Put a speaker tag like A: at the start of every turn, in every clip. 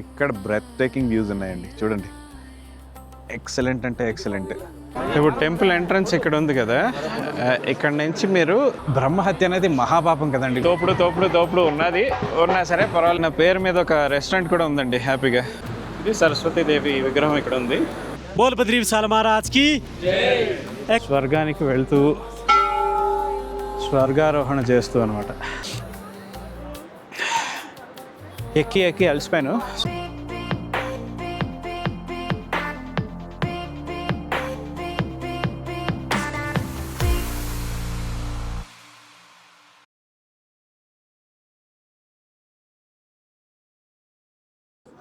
A: ఇక్కడ breathtaking views ఉన్నాయండి. చూడండి. ఎక్సలెంట్ అంటే ఎక్సలెంట్ ఇప్పుడు టెంపుల్ ఎంట్రన్స్ ఇక్కడ ఉంది కదా. ఇక్కడ నుంచి మీరు బ్రహ్మహత్య అనేది మహాపాపం కదండి. తోపుడు తోపుడు తోపుడు ఉన్నది. ఉన్నా సరే పర్వాలేదు. నా పేరు మీద ఒక రెస్టారెంట్ కూడా ఉందండి హ్యాపీగా ఇది సరస్వతి దేవి విగ్రహం ఇక్కడ ఉంది.
B: బోల్పద్రి విశాల మహారాజ్కి
A: స్వర్గానికి వెళ్తూ స్వర్గారోహణ చేస్తూ అనమాట ఎక్కి ఎక్కి అలసిపోయాను.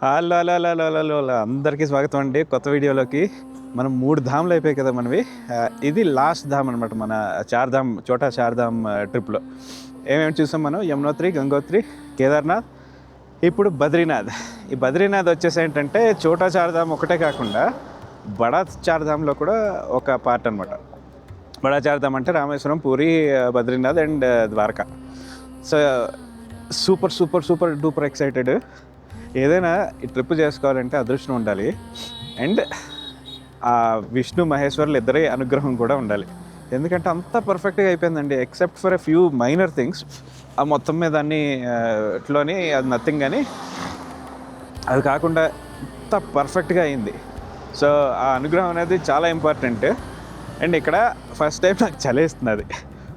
A: హలో అందరికీ స్వాగతం అండి. కొత్త వీడియోలోకి మనం మూడు ధామ్లు అయిపోయాయి కదా మనవి. ఇది లాస్ట్ ధామ్ అనమాట మన చార్ధామ్ చోటా చార్ధామ్ ట్రిప్లో. ఏమేమి చూసాం మనం? యమునోత్రి గంగోత్రి కేదార్నాథ్ ఇప్పుడు బద్రీనాథ్. ఈ బద్రీనాథ్ వచ్చేసి ఏంటంటే చోటా చార్ధామ్ ఒకటే కాకుండా బడా చార్ధామ్లో కూడా ఒక పార్ట్ అనమాట బడా చార్ధామ్ అంటే Rameswaram Puri Badrinath and Dwarka. So super super super duper excited. ఏదైనా ఈ ట్రిప్ చేసుకోవాలంటే అదృష్టం ఉండాలి. అండ్ ఆ విష్ణు మహేశ్వర్లు ఇద్దరి అనుగ్రహం కూడా ఉండాలి. ఎందుకంటే అంత పర్ఫెక్ట్గా అయిపోయిందండి except for a few minor things ఆ మొత్తం మీద అన్ని ఇట్లోని అది నథింగ్ కానీ అది కాకుండా అంత పర్ఫెక్ట్గా అయింది. సో ఆ అనుగ్రహం అనేది చాలా ఇంపార్టెంట్ అండ్ ఇక్కడ ఫస్ట్ టైం నాకు చలేస్తున్నది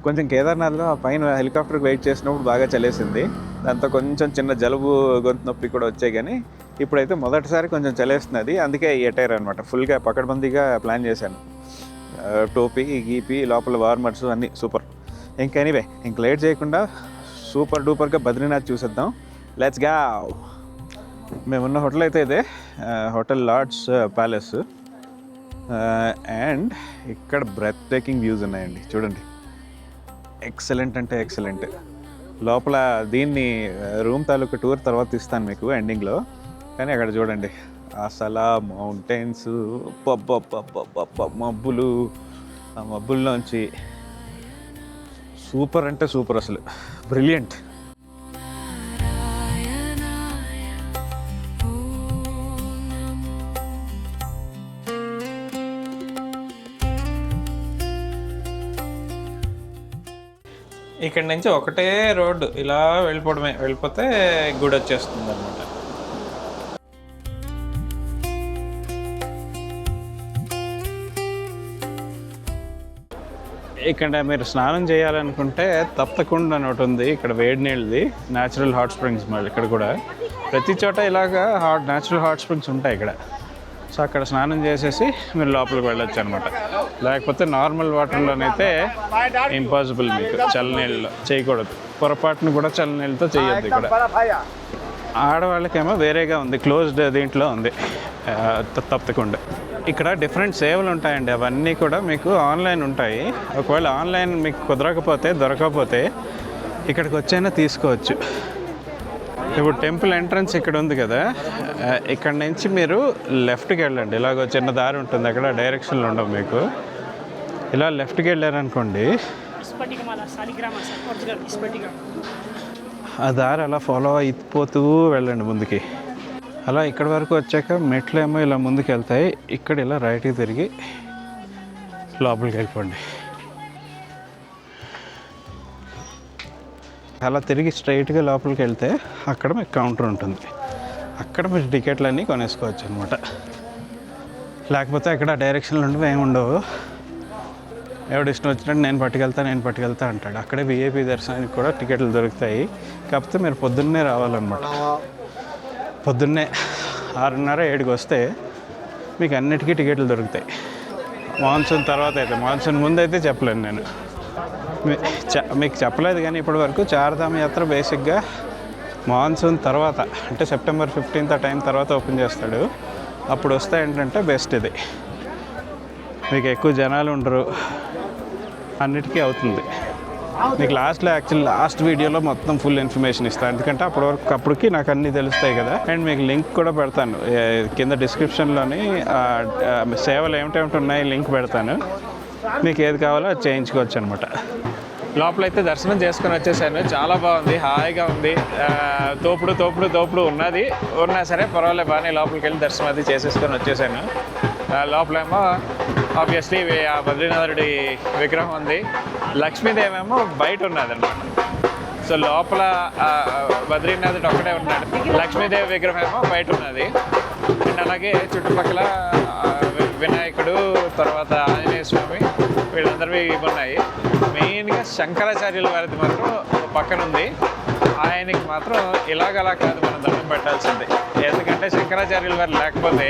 A: కొంచెం కేదార్నాథ్లో ఆ పైన హెలికాప్టర్కి వెయిట్ చేసినప్పుడు బాగా చలేసింది. దాంతో కొంచెం చిన్న జలుబు గొంతు నొప్పి కూడా వచ్చాయి కానీ ఇప్పుడైతే మొదటిసారి కొంచెం చలేస్తున్నది అందుకే ఎటైర్ అనమాట ఫుల్గా పకడ్బందీగా ప్లాన్ చేశాను. టోపీ గీపీ లోపల వార్మర్స్ అన్నీ సూపర్ ఇంకా ఎనీవే ఇంక లేట్ చేయకుండా సూపర్ డూపర్గా బద్రీనాథ్ చూసేద్దాం. లెట్స్గా మేమున్న హోటల్ అయితే ఇదే హోటల్ లార్డ్స్ ప్యాలెస్ అండ్ ఇక్కడ బ్రెత్ టేకింగ్ వ్యూస్ ఉన్నాయండి చూడండి. ఎక్సలెంట్ అంటే ఎక్సలెంట్ లోపల దీన్ని రూమ్ తాలూకా టూర్ తర్వాత ఇస్తాను మీకు ఎండింగ్లో కానీ అక్కడ చూడండి అసలు మౌంటైన్స్ మబ్బులు. ఆ మబ్బుల్లోంచి సూపర్ అంటే సూపర్ అసలు. బ్రిలియంట్. ఇక్కడ నుంచి ఒకటే రోడ్డు ఇలా వెళ్ళిపోవడమే వెళ్ళిపోతే గుడి వచ్చేస్తుంది అనమాట ఇక్కడ మీరు స్నానం చేయాలనుకుంటే తప్పకుండా అని ఒకటి ఉంది. ఇక్కడ వేడి నీళ్ళది న్యాచురల్ హాట్ స్ప్రింగ్స్ మళ్ళీ ఇక్కడ కూడా. ప్రతి చోట ఇలాగా హాట్ న్యాచురల్ హాట్ స్ప్రింగ్స్ ఉంటాయి ఇక్కడ. సో అక్కడ స్నానం చేసేసి మీరు లోపలికి వెళ్ళొచ్చు అనమాట లేకపోతే నార్మల్ వాటర్లోనైతే ఇంపాసిబుల్ మీకు. చల్లనీళ్ళలో చేయకూడదు. పొరపాటును కూడా చల్లనీళ్ళతో చేయొద్దు ఇక్కడ. ఆడవాళ్ళకేమో వేరేగా ఉంది. క్లోజ్డ్ దీంట్లో ఉంది. తప్పకుండా. ఇక్కడ డిఫరెంట్ సేవలు ఉంటాయండి. అవన్నీ కూడా మీకు ఆన్లైన్ ఉంటాయి. ఒకవేళ ఆన్లైన్ మీకు కుదరకపోతే దొరకకపోతే ఇక్కడికి వచ్చైనా తీసుకోవచ్చు. ఇప్పుడు టెంపుల్ ఎంట్రన్స్ ఇక్కడ ఉంది కదా. ఇక్కడ నుంచి మీరు లెఫ్ట్కి వెళ్ళండి. ఇలాగ చిన్న దారి ఉంటుంది. అక్కడ డైరెక్షన్లు ఉండవు మీకు. ఇలా లెఫ్ట్కి వెళ్ళారనుకోండి. ఆ దారి అలా ఫాలో అయిపోతూ వెళ్ళండి ముందుకి. అలా ఇక్కడ వరకు వచ్చాక మెట్లేమో ఇలా ముందుకు వెళ్తాయి ఇక్కడ ఇలా రైట్కి తిరిగి లోపలికి వెళ్ళిపోండి. అలా తిరిగి స్ట్రైట్గా లోపలికి వెళ్తే అక్కడ మీకు కౌంటర్ ఉంటుంది. అక్కడ మీరు టికెట్లు అన్నీ కొనేసుకోవచ్చు అనమాట లేకపోతే అక్కడ డైరెక్షన్లు ఉండవు ఏమి ఉండవు. ఎవడు ఇష్టం వచ్చినట్టు నేను పట్టుకెళ్తా నేను పట్టుకెళ్తా అంటాడు. అక్కడే విఐపి దర్శనానికి కూడా టికెట్లు దొరుకుతాయి. కాకపోతే మీరు పొద్దున్నే రావాలన్నమాట. పొద్దున్నే ఆరున్నర ఏడుకి వస్తే మీకు అన్నిటికీ టికెట్లు దొరుకుతాయి. మాన్సూన్ తర్వాత అయితే మాన్సూన్ ముందు అయితే చెప్పలేను నేను. మీకు చెప్పలేదు కానీ ఇప్పటి వరకు యాత్ర బేసిక్గా మాన్సూన్ తర్వాత అంటే సెప్టెంబర్ ఫిఫ్టీన్త్ ఆ టైం తర్వాత ఓపెన్ చేస్తాడు. అప్పుడు వస్తే ఏంటంటే బెస్ట్ ఇది. మీకు ఎక్కువ జనాలు ఉండరు. అన్నిటికీ అవుతుంది. మీకు లాస్ట్లో యాక్చువల్ లాస్ట్ వీడియోలో మొత్తం ఫుల్ ఇన్ఫర్మేషన్ ఇస్తాను ఎందుకంటే అప్పటి వరకు అప్పటికి నాకు అన్నీ తెలుస్తాయి కదా. అండ్ మీకు లింక్ కూడా పెడతాను. కింద డిస్క్రిప్షన్లోని సేవలు ఏమిటేమిటి ఉన్నాయి లింక్ పెడతాను. మీకు ఏది కావాలో అది చేయించుకోవచ్చు అనమాట లోపలైతే దర్శనం చేసుకుని వచ్చేసాను. చాలా బాగుంది. హాయిగా ఉంది. తోపుడు తోపుడు తోపుడు ఉన్నది. ఉన్నా సరే పర్వాలేదు బాగానే లోపలికి వెళ్ళి దర్శనం అది చేసేసుకొని వచ్చేసాను. లోపలేమో ఆబ్వియస్లీ ఆ బద్రీనాథుడి విగ్రహం ఉంది. లక్ష్మీదేవి ఏమో బయట ఉన్నది అనమాట సో లోపల బద్రీనాథుడు ఒక్కడే ఉన్నాడు. లక్ష్మీదేవి విగ్రహం ఏమో బయట ఉన్నది. అండ్ అలాగే చుట్టుపక్కల వినాయకుడు తర్వాత ఆంజనేయ స్వామి వీళ్ళందరివి ఉన్నాయి. మెయిన్గా శంకరాచార్యుల వారిది మాత్రం పక్కన ఉంది ఆయనకి మాత్రం ఇలాగలా కాదు మనం దండం పెట్టాల్సింది. ఎందుకంటే శంకరాచార్యుల వారు లేకపోతే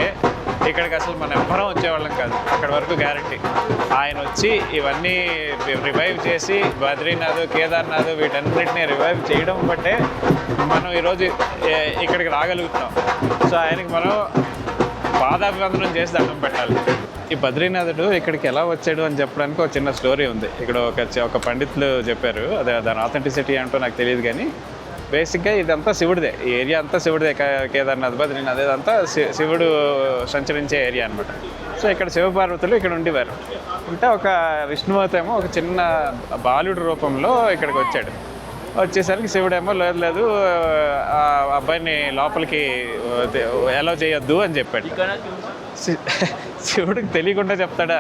A: ఇక్కడికి అసలు మనం ఎవ్వరం వచ్చేవాళ్ళం కాదు. అక్కడ వరకు గ్యారంటీ ఆయన వచ్చి ఇవన్నీ రివైవ్ చేసి బద్రీనాథ్ కేదార్నాథ్ వీటన్నిటిని రివైవ్ చేయడం బట్టే మనం ఈరోజు ఇక్కడికి రాగలుగుతున్నాం. సో ఆయనకి మనం పాదాభివందనం చేసి దండం పెట్టాలి. ఈ బద్రీనాథుడు ఇక్కడికి ఎలా వచ్చాడు అని చెప్పడానికి ఒక చిన్న స్టోరీ ఉంది. ఇక్కడ ఒక ఒక పండితులు చెప్పారు. అదే దాని ఆథెంటిసిటీ ఏంటో నాకు తెలియదు కానీ బేసిక్గా ఇదంతా శివుడిదే. ఈ ఏరియా అంతా శివుడిదే. కేదార్నాథ్ బద్రీనాథ్ ఇదంతా శి- శివుడు సంచరించే ఏరియా అనమాట సో ఇక్కడ శివపార్వతులు ఇక్కడ ఉండేవారు. ఉంటే ఒక విష్ణుమూర్తి ఏమో ఒక చిన్న బాలుడి రూపంలో ఇక్కడికి వచ్చాడు. వచ్చేసరికి శివుడేమో లేదు లేదు ఆ అబ్బాయిని లోపలికి ఎలా చేయొద్దు అని చెప్పాడు. శివుడికి తెలియకుండా చెప్తాడా?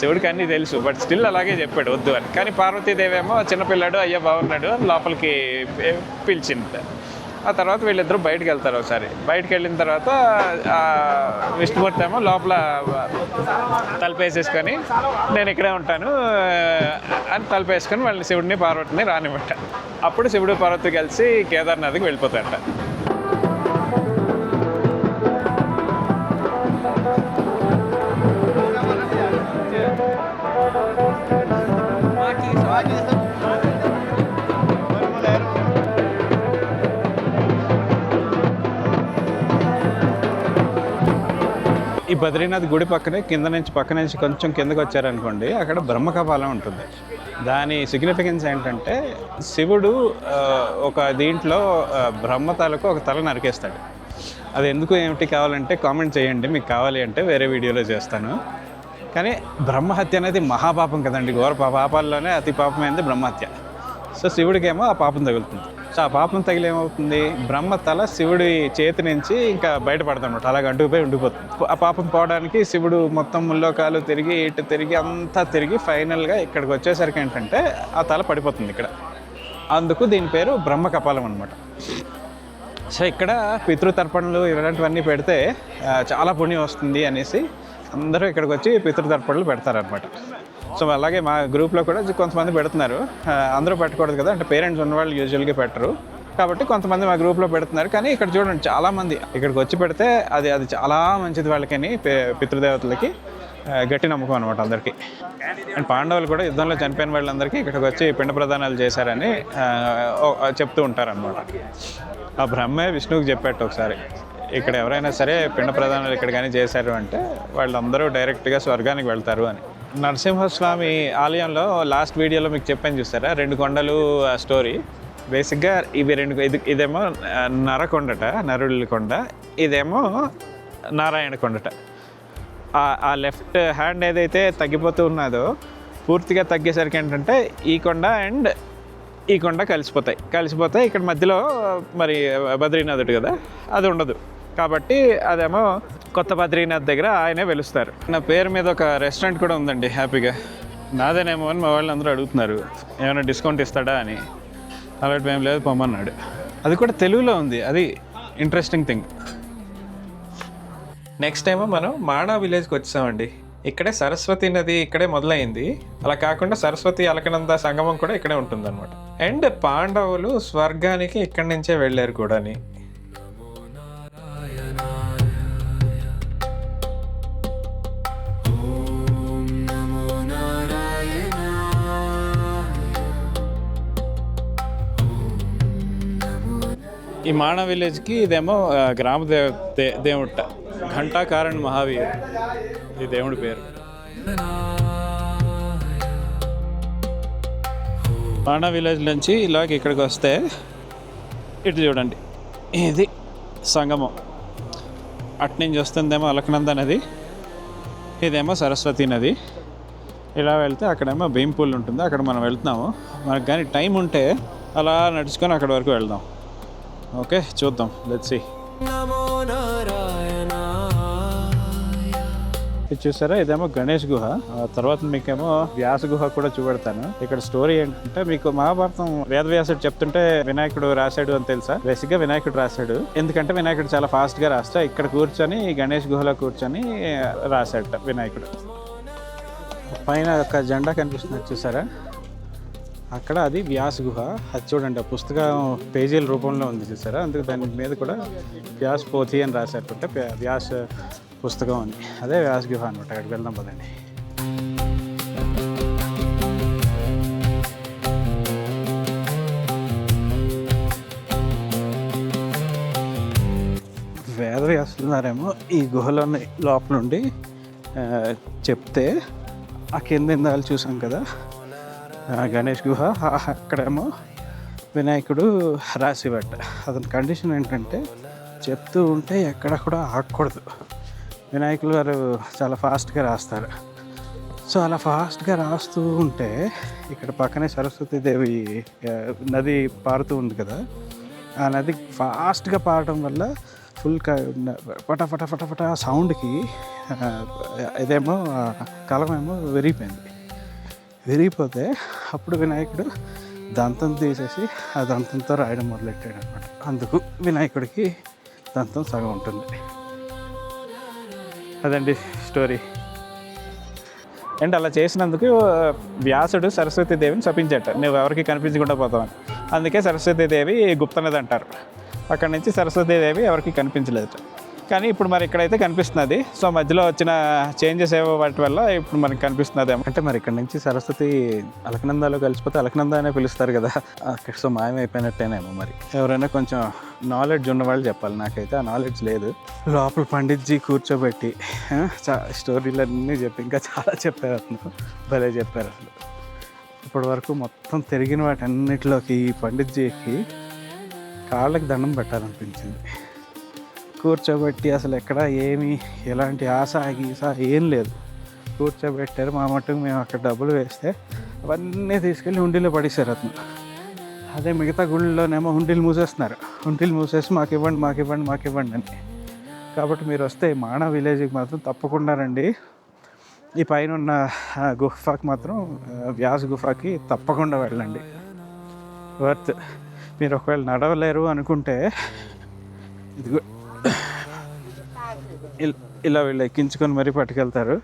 A: శివుడికి అన్నీ తెలుసు బట్ స్టిల్ అలాగే చెప్పాడు వద్దు అని. కానీ పార్వతీదేవి ఏమో చిన్నపిల్లాడు అయ్యా బాగున్నాడు అని లోపలికి పిలిచింది. ఆ తర్వాత వీళ్ళిద్దరూ బయటకు వెళ్తారు ఒకసారి. బయటికి వెళ్ళిన తర్వాత విష్ణుమూర్తి ఏమో లోపల తలపేసేసుకొని నేను ఇక్కడే ఉంటాను అని తలపేసుకొని వాళ్ళని శివుడిని పార్వతిని రానివ్వట. అప్పుడు శివుడు పార్వతి కలిసి కేదార్నాథ్కి వెళ్ళిపోతారట. ఈ బద్రీనాథ్ గుడి పక్కనే కింద నుంచి పక్క నుంచి కొంచెం కిందకి వచ్చారనుకోండి అక్కడ బ్రహ్మకపాలం ఉంటుంది. దాని సిగ్నిఫికెన్స్ ఏంటంటే శివుడు ఒక దీంట్లో బ్రహ్మ తలకు ఒక తల నరికేస్తాడు. అది ఎందుకు ఏమిటి కావాలంటే కామెంట్ చేయండి. మీకు కావాలి అంటే వేరే వీడియోలో చేస్తాను. కానీ బ్రహ్మహత్య అనేది మహాపాపం కదండి. ఘోర పా- పాపాల్లోనే అతి పాపమైనది బ్రహ్మహత్య. సో శివుడికేమో ఆ పాపం తగులుతుంది. ఆ పాపం తగిలేమవుతుంది? బ్రహ్మ తల శివుడి చేతి నుంచి ఇంకా బయటపడతాడు అలాగ అంటుకుపోయి ఉండిపోతుంది. ఆ పాపం పోవడానికి శివుడు మొత్తం ముల్లోకాలు తిరిగి ఇటు తిరిగి అంతా తిరిగి ఫైనల్గా ఇక్కడికి వచ్చేసరికి ఏంటంటే ఆ తల పడిపోతుంది ఇక్కడ. అందుకు దీని పేరు బ్రహ్మ కపాలం అనమాట సో ఇక్కడ పితృతర్పణలు ఇలాంటివన్నీ పెడితే చాలా పుణ్యం వస్తుంది అనేసి అందరూ ఇక్కడికి వచ్చి పితృతర్పణలు పెడతారనమాట సో అలాగే మా గ్రూప్లో కూడా కొంతమంది పెడుతున్నారు. అందరూ పెట్టకూడదు కదా అంటే పేరెంట్స్ ఉన్నవాళ్ళు యూజువల్గా పెట్టరు. కాబట్టి కొంతమంది మా గ్రూప్లో పెడుతున్నారు. కానీ ఇక్కడ చూడండి చాలామంది ఇక్కడికి వచ్చి పెడితే అది అది చాలా మంచిది వాళ్ళకని పే- పితృదేవతలకి గట్టి నమ్మకం అనమాట అందరికీ. అండ్ పాండవులు కూడా యుద్ధంలో చనిపోయిన వాళ్ళందరికీ ఇక్కడికి వచ్చి పిండ ప్రదానాలు చేశారని చెప్తూ ఉంటారనమాట ఆ బ్రహ్మే విష్ణువుకి చెప్పాడు ఒకసారి. ఇక్కడ ఎవరైనా సరే పిండ ప్రదానాలు ఇక్కడ కానీ చేశారు అంటే వాళ్ళందరూ డైరెక్ట్గా స్వర్గానికి వెళ్తారు అని. నరసింహస్వామి ఆలయంలో లాస్ట్ వీడియోలో మీకు చెప్పాను చూసారా? రెండు కొండలు ఆ స్టోరీ బేసిక్గా ఇవి రెండు ఇది ఇదేమో నరకొండట నరుడి కొండ. ఇదేమో నారాయణ కొండట. ఆ- ఆ లెఫ్ట్ హ్యాండ్ ఏదైతే తగ్గిపోతూ ఉన్నదో పూర్తిగా తగ్గేసరికి ఏంటంటే ఈ కొండ అండ్ ఈ కొండ కలిసిపోతాయి. కలిసిపోతే ఇక్కడ మధ్యలో మరి బద్రీనాథుడు కదా అది ఉండదు. కాబట్టి అదేమో కొత్త బద్రీనాథ్ దగ్గర ఆయనే వెలుస్తారు. నా పేరు మీద ఒక రెస్టారెంట్ కూడా ఉందండి హ్యాపీగా. నాదేనేమో అని మా వాళ్ళు అందరూ అడుగుతున్నారు ఏమైనా డిస్కౌంట్ ఇస్తాడా అని. అలాంటి ఏం లేదు పొమ్మన్నాడు. అది కూడా తెలుగులో ఉంది అది ఇంట్రెస్టింగ్ థింగ్ నెక్స్ట్ ఏమో మనం మాడా విలేజ్కి వచ్చామండి. ఇక్కడే సరస్వతి నది ఇక్కడే మొదలైంది. అలా కాకుండా సరస్వతి అలకనంద సంగమం కూడా ఇక్కడే ఉంటుంది అనమాట అండ్ పాండవులు స్వర్గానికి ఇక్కడి నుంచే వెళ్ళారు కూడాని. ఈ మాణ విలేజ్కి ఇదేమో గ్రామ దేవ దే దేవుట ఘంటాకారణ్ మహావీర్. ఈ దేవుడి పేరు. మాణ విలేజ్ నుంచి ఇలాగ ఇక్కడికి వస్తే ఇటు చూడండి. ఇది సంగమం. అటు నుంచి వస్తుందేమో అలకనంద నది ఇదేమో సరస్వతి నది. ఇలా వెళ్తే అక్కడేమో భీంపూల్ ఉంటుంది అక్కడ మనం వెళ్తున్నాము. మనకు కానీ టైం ఉంటే అలా నడుచుకొని అక్కడ వరకు వెళ్దాం. ఓకే చూద్దాం. లెట్ సి ఇది చూసారా? ఇదేమో గణేష్ గుహ. ఆ తర్వాత మీకేమో వ్యాస గుహ కూడా చూపెడతాను. ఇక్కడ స్టోరీ ఏంటంటే మీకు మహాభారతం వేదవ్యాసుడు చెప్తుంటే వినాయకుడు రాశాడు అని తెలుసా? బేసిక్గా వినాయకుడు రాశాడు. ఎందుకంటే వినాయకుడు చాలా ఫాస్ట్గా రాస్తా ఇక్కడ కూర్చొని గణేష్ గుహలో కూర్చొని రాశాడట వినాయకుడు. పైన ఒక జెండా కనిపిస్తుంది చూసారా? అక్కడ అది వ్యాస్ గుహ. అది చూడండి ఆ పుస్తకం పేజీల రూపంలో ఉంది చూసారా? అందుకు దాని మీద కూడా వ్యాస్ పోథి అని రాసేటట్టు వ్యాస్ పుస్తకం అని. అదే వ్యాస్ గుహ అనమాట అక్కడికి వెళ్దాం పదండి. వేదవ్యాసులున్నారేమో ఈ గుహలోని లోపల నుండి చెప్తే ఆ కింద ఇందాలు చూసాం కదా. గణేష్ గుహ అక్కడేమో వినాయకుడు రాసివట్ట అతని కండిషన్ ఏంటంటే చెప్తూ ఉంటే ఎక్కడ కూడా ఆగకూడదు. వినాయకులు గారు చాలా ఫాస్ట్గా రాస్తారు. సో అలా ఫాస్ట్గా రాస్తూ ఉంటే ఇక్కడ పక్కనే సరస్వతీదేవి నది పారుతూ ఉంది కదా. ఆ నది ఫాస్ట్గా పారడం వల్ల ఫుల్ క పట పట పట పట సౌండ్కి ఇదేమో కలమేమో విరిగిపోయింది. విరిగిపోతే అప్పుడు వినాయకుడు దంతం తీసేసి ఆ దంతంతో రాయడం మొదలెట్టాడు అనమాట అందుకు వినాయకుడికి దంతం సగం ఉంటుంది. అదండి స్టోరీ. అండ్ అలా చేసినందుకు వ్యాసుడు సరస్వతీదేవిని శపించట. నువ్వు ఎవరికి కనిపించకుండా పోతావని. అందుకే సరస్వతీదేవి గుప్తనది అంటారు అక్కడి నుంచి సరస్వతీదేవి ఎవరికి కనిపించలేదు కానీ ఇప్పుడు మరి ఇక్కడైతే కనిపిస్తున్నది. సో మధ్యలో వచ్చిన చేంజెస్ ఏవో వాటి వల్ల ఇప్పుడు మనకి కనిపిస్తున్నది అంటే మరి ఇక్కడ నుంచి సరస్వతి అలకనందాలో కలిసిపోతే అలకనంద అనే పిలుస్తారు కదా. అక్కడ సో మాయమైపోయినట్టేనేమో మరి. ఎవరైనా కొంచెం నాలెడ్జ్ ఉన్న వాళ్ళు చెప్పాలి. నాకైతే ఆ నాలెడ్జ్ లేదు. లోపల పండిత్జీ కూర్చోబెట్టి ఆ, చా స్టోరీలన్నీ చెప్పి ఇంకా చాలా చెప్పారు అతను. భలే చెప్పారు అసలు. ఇప్పటి వరకు మొత్తం తిరిగిన వాటన్నిటిలోకి ఈ పండిత్జీకి కాళ్ళకి దండం పెట్టాలనిపించింది. కూర్చోబెట్టి అసలు ఎక్కడ ఏమి ఎలాంటి ఆశ గీస ఏం లేదు. కూర్చోబెట్టారు మా మట్టుకు మేము అక్కడ డబ్బులు వేస్తే అవన్నీ తీసుకెళ్ళి హుండీలో పడేశారు అతను. అదే మిగతా గుళ్ళలోనేమో హుండీలు మూసేస్తున్నారు. హుండీలు మూసేసి మాకు ఇవ్వండి మాకు ఇవ్వండి మాకు ఇవ్వండి అని. కాబట్టి మీరు వస్తే మానా విలేజ్కి మాత్రం తప్పకుండా రండి. ఈ పైన ఉన్న ఆ, గుఫాకి మాత్రం వ్యాస్ గుఫాకి తప్పకుండా వెళ్ళండి. వర్త్. మీరు ఒకవేళ నడవలేరు అనుకుంటే ఇదిగో. ఇల్- ఇలా వీళ్ళు ఎక్కించుకొని మరీ పట్టుకెళ్తారు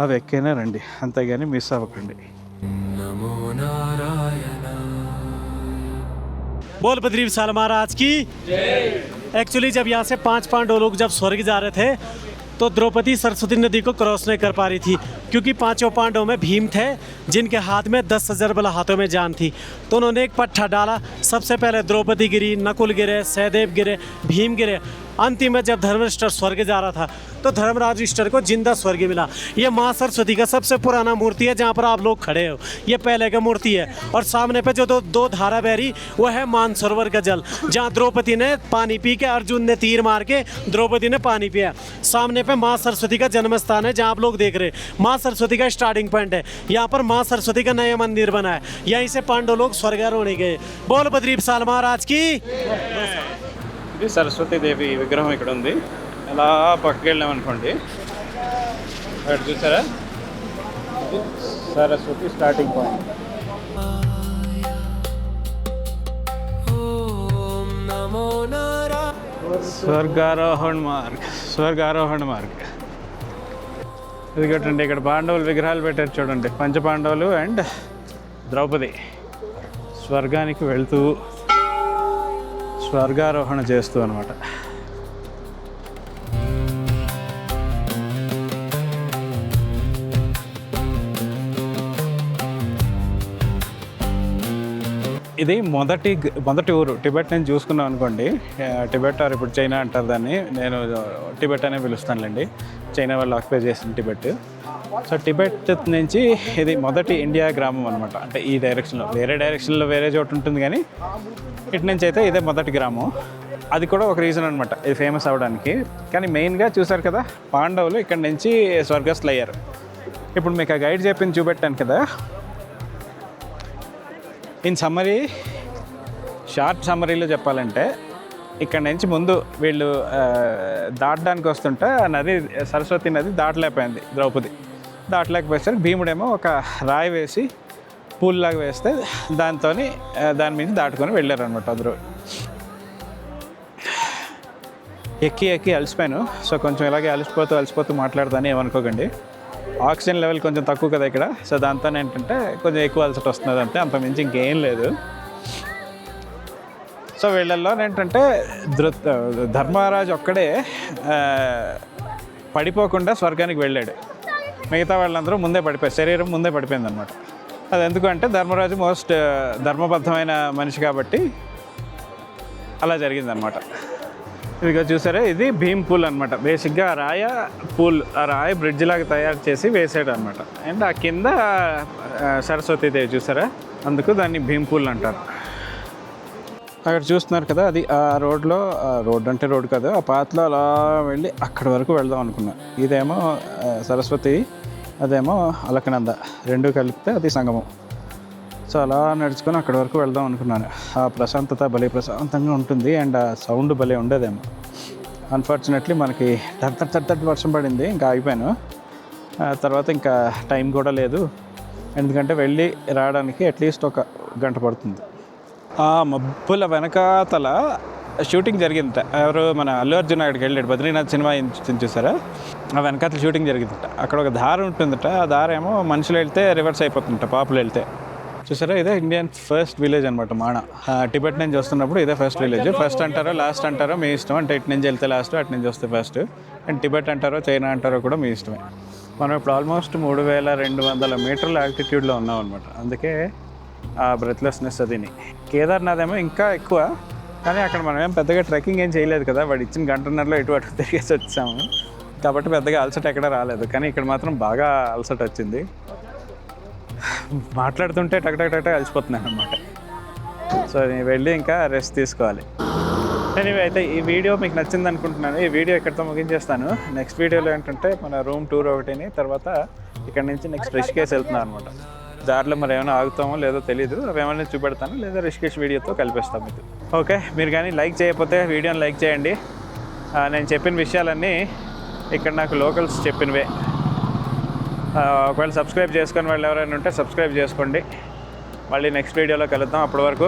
A: అవి ఎక్కైనా రండి అంతేగాని మిస్ అవ్వకండి
B: बोल बद्री विशाल महाराज की एक्चुअली जब यहाँ से पांच पांडव लोग जब स्वर्ग जा रहे थे तो द्रौपदी सरस्वती नदी को क्रॉस नहीं कर पा रही थी, क्योंकि पाँचों पांडवों में भीम थे, जिनके हाथ में दस हज़ार वाला हाथों में जान थी। तो उन्होंने एक पट्टा डाला, सबसे पहले द्रौपदी गिरी, नकुल गिरे, सहदेव गिरे, भीम गिरे अंतिम में जब धर्मराष्ट्र स्वर्ग जा रहा था तो धर्मराज ईश्वर को ज़िंदा स्वर्ग मिला। ये माँ सरस्वती का सबसे पुराना मूर्ति है, जहाँ पर आप लोग खड़े हो। ये पहले का मूर्ति है, और सामने पे जो दो दो धारा बह रही वो है मानसरोवर का जल, जहाँ द्रौपदी ने पानी पी के, अर्जुन ने तीर मार के, द्रौपदी ने पानी पिया। सामने पे माँ सरस्वती का जन्म स्थान है, जहाँ आप लोग देख रहे हैं। माँ सरस्वती का स्टार्टिंग पॉइंट है। यहाँ पर माँ सरस्वती का नया मंदिर बना है। यहीं से पांडव लोग स्वर्गारोहण गए। बोल बद्रीप साल महाराज की।
A: ఇది సరస్వతీదేవి విగ్రహం ఇక్కడ ఉంది. అలా పక్కకి వెళ్ళామనుకోండి అక్కడ చూసారా? ఇది సరస్వతి స్టార్టింగ్ పాయింట్ స్వర్గారోహణ మార్గ్ స్వర్గారోహణ మార్గ్. ఇది కట్టండి ఇక్కడ పాండవులు విగ్రహాలు పెట్టారు చూడండి. పంచపాండవులు అండ్ ద్రౌపది. స్వర్గానికి వెళ్తూ స్వర్గారోహణ చేస్తూ అనమాట ఇది మొదటి మొదటి ఊరు. టిబెట్ నేను చూసుకున్నాం అనుకోండి. టిబెట్ ఆర్ ఇప్పుడు చైనా అంటారు దాన్ని. నేను టిబెట్ అనే పిలుస్తానులేండి. చైనా వాళ్ళు ఆక్యుపై చేసిన టిబెట్. సో టిబెట్ నుంచి ఇది మొదటి ఇండియా గ్రామం అనమాట అంటే ఈ డైరెక్షన్లో వేరే డైరెక్షన్లో వేరే చోటు ఉంటుంది కానీ ఇటు నుంచి అయితే ఇదే మొదటి గ్రామం. అది కూడా ఒక రీజన్ అనమాట ఇది ఫేమస్ అవ్వడానికి కానీ మెయిన్గా చూసారు కదా పాండవులు ఇక్కడ నుంచి స్వర్గస్థులు అయ్యారు ఇప్పుడు మీకు ఆ గైడ్ చెప్పింది చూపెట్టాను కదా. ఇన్ సమ్మరీ షార్ట్ సమ్మరీలో చెప్పాలంటే ఇక్కడ నుంచి ముందు వీళ్ళు దాటడానికి వస్తుంటే ఆ నది సరస్వతి నది దాటలేకపోయింది ద్రౌపది. దాటలేకపోయేసరికి భీముడేమో ఒక రాయి వేసి పూల్లాగా వేస్తే దాంతో దాని మీద దాటుకొని వెళ్ళారు అనమాట అందరూ ఎక్కి ఎక్కి అలసిపోయాను. సో కొంచెం ఇలాగే అలసిపోతూ అలసిపోతూ మాట్లాడదాని ఏమనుకోకండి. ఆక్సిజన్ లెవెల్ కొంచెం తక్కువ కదా ఇక్కడ. సో దాంతో ఏంటంటే కొంచెం ఎక్కువ అలసట వస్తున్నది అంతే. అంత మించి ఇంకేం లేదు. సో వీళ్ళల్లో ఏంటంటే ధృ ధర్మరాజు ఒక్కడే పడిపోకుండా స్వర్గానికి వెళ్ళాడు. మిగతా వాళ్ళందరూ ముందే పడిపోయారు శరీరం ముందే పడిపోయింది అనమాట అది ఎందుకంటే ధర్మరాజు మోస్ట్ ధర్మబద్ధమైన మనిషి కాబట్టి అలా జరిగిందనమాట ఇదిగో చూసారా ఇది భీమ్ పూల్ అనమాట బేసిక్గా ఆ రాయ పూల్ ఆ రాయ బ్రిడ్జ్ లాగా తయారు చేసి వేసాడు అనమాట అండ్ ఆ కింద ఆ, సరస్వతీదేవి చూసారా? అందుకు దాన్ని భీమ్ పూల్ అంటారు. అక్కడ చూస్తున్నారు కదా అది ఆ రోడ్లో రోడ్ అంటే రోడ్ కాదు ఆ పాతలో అలా వెళ్ళి అక్కడి వరకు వెళ్దాం అనుకున్నా. ఇదేమో సరస్వతి అదేమో అలకనంద రెండు కలిపితే అది సంగమం. సో అలా నడుచుకొని అక్కడి వరకు వెళ్దాం అనుకున్నాను. ఆ ప్రశాంతత భలే ప్రశాంతంగా ఉంటుంది అండ్ ఆ సౌండ్ భలే ఉండేదేమో. అన్ఫార్చునేట్లీ మనకి తట్ తట్ తట్ వర్షం పడింది ఇంకా ఆగిపోయాను. ఆ తర్వాత ఇంకా టైం కూడా లేదు. ఎందుకంటే వెళ్ళి రావడానికి అట్లీస్ట్ ఒక గంట పడుతుంది. ఆ మబ్బుల వెనకాతల షూటింగ్ జరిగిందట. ఎవరు మన అల్లు అర్జున్ అక్కడికి వెళ్ళాడు. బద్రీనాథ్ సినిమా చూసారా? ఆ వెనకాతల షూటింగ్ జరిగిందట. అక్కడ ఒక దారి ఉంటుందట. ఆ దారేమో మనుషులు వెళ్తే రివర్స్ అయిపోతుందట పాపులు వెళ్తే. చూసారా? ఇదే ఇండియన్ ఫస్ట్ విలేజ్ అనమాట మాణ టిబెట్ నుంచి వస్తున్నప్పుడు ఇదే ఫస్ట్ విలేజ్ ఫస్ట్ అంటారో లాస్ట్ అంటారో మీ ఇష్టం. అంటే ఇటు నుంచి వెళ్తే లాస్ట్ అటు నుంచి వస్తే ఫస్ట్ అండ్ టిబెట్ అంటారో చైనా అంటారో కూడా మీ ఇష్టమే. మనం ఇప్పుడు ఆల్మోస్ట్ మూడు వేల రెండు వందల మీటర్ల ఆల్టిట్యూడ్లో ఉన్నాం అనమాట అందుకే ఆ బ్రెత్లెస్నెస్ అదిని కేదార్నాథ్ ఏమో ఇంకా ఎక్కువ కానీ అక్కడ మనం ఏం పెద్దగా ట్రెక్కింగ్ ఏం చేయలేదు కదా. వాడు ఇచ్చిన గంటన్నరలో ఇటు అటు తిరిగేసి వచ్చాము. కాబట్టి పెద్దగా అలసట ఎక్కడ రాలేదు. కానీ ఇక్కడ మాత్రం బాగా అలసట వచ్చింది. మాట్లాడుతుంటే టక్ టక్ టక్ టక్ అలసిపోతున్నాను అనమాట సో నేను వెళ్ళి ఇంకా రెస్ట్ తీసుకోవాలి. నేను అయితే ఈ వీడియో మీకు నచ్చింది అనుకుంటున్నాను. ఈ వీడియో ఇక్కడితో ముగించేస్తాను. నెక్స్ట్ వీడియోలో ఏంటంటే మన రూమ్ టూర్ ఒకటిని తర్వాత ఇక్కడ నుంచి నెక్స్ట్ రిషికేష్ వెళ్తున్నాను అనమాట దారిలో మరి ఏమైనా ఆగుతామో లేదో తెలియదు అవి ఏమైనా చూపెడతాను లేదా రిషికేష్ వీడియోతో కలిపిస్తాం మీకు. ఓకే మీరు కానీ లైక్ చేయకపోతే వీడియోని లైక్ చేయండి. నేను చెప్పిన విషయాలన్నీ ఇక్కడ నాకు లోకల్స్ చెప్పినవే. ఒకవేళ సబ్స్క్రైబ్ చేసుకొని వాళ్ళు ఎవరైనా ఉంటే సబ్స్క్రైబ్ చేసుకోండి. మళ్ళీ నెక్స్ట్ వీడియోలో కలుద్దాం. అప్పటి వరకు